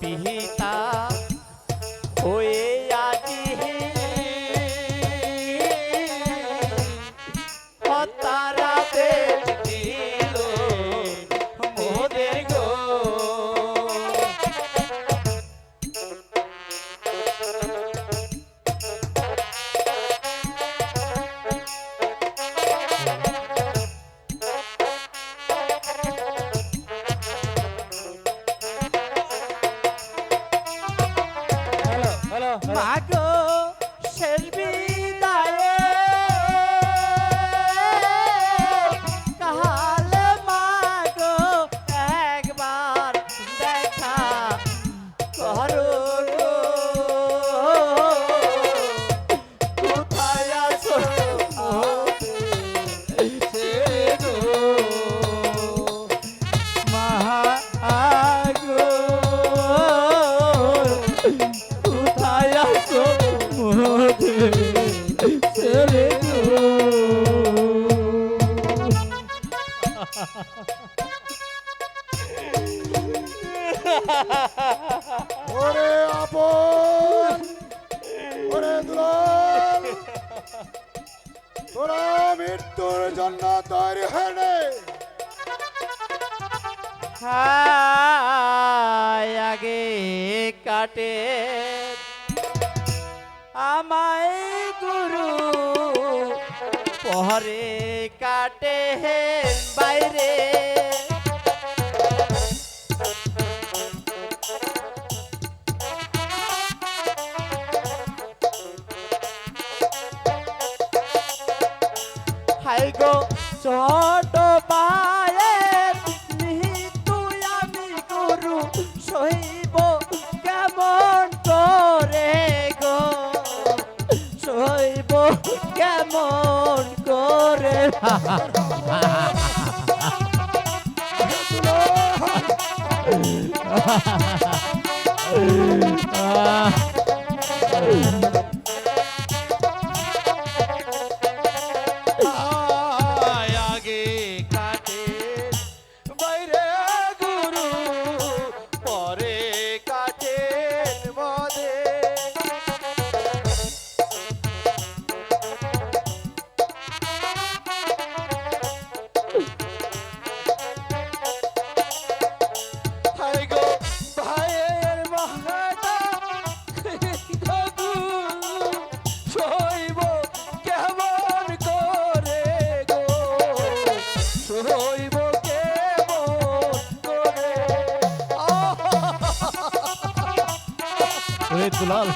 পিহি মাগো শেষ তোরা মৃত্যুর জন্য তৈরি হয়ে আগে কাটে। আমায় গুরু পরে কাটে বাইরে। নাই গো। ছোট পায়ের মৃত্যু আমি গরু সইব কেমন করে গো? সইব কেমন করে? Ah ওরে দুলাল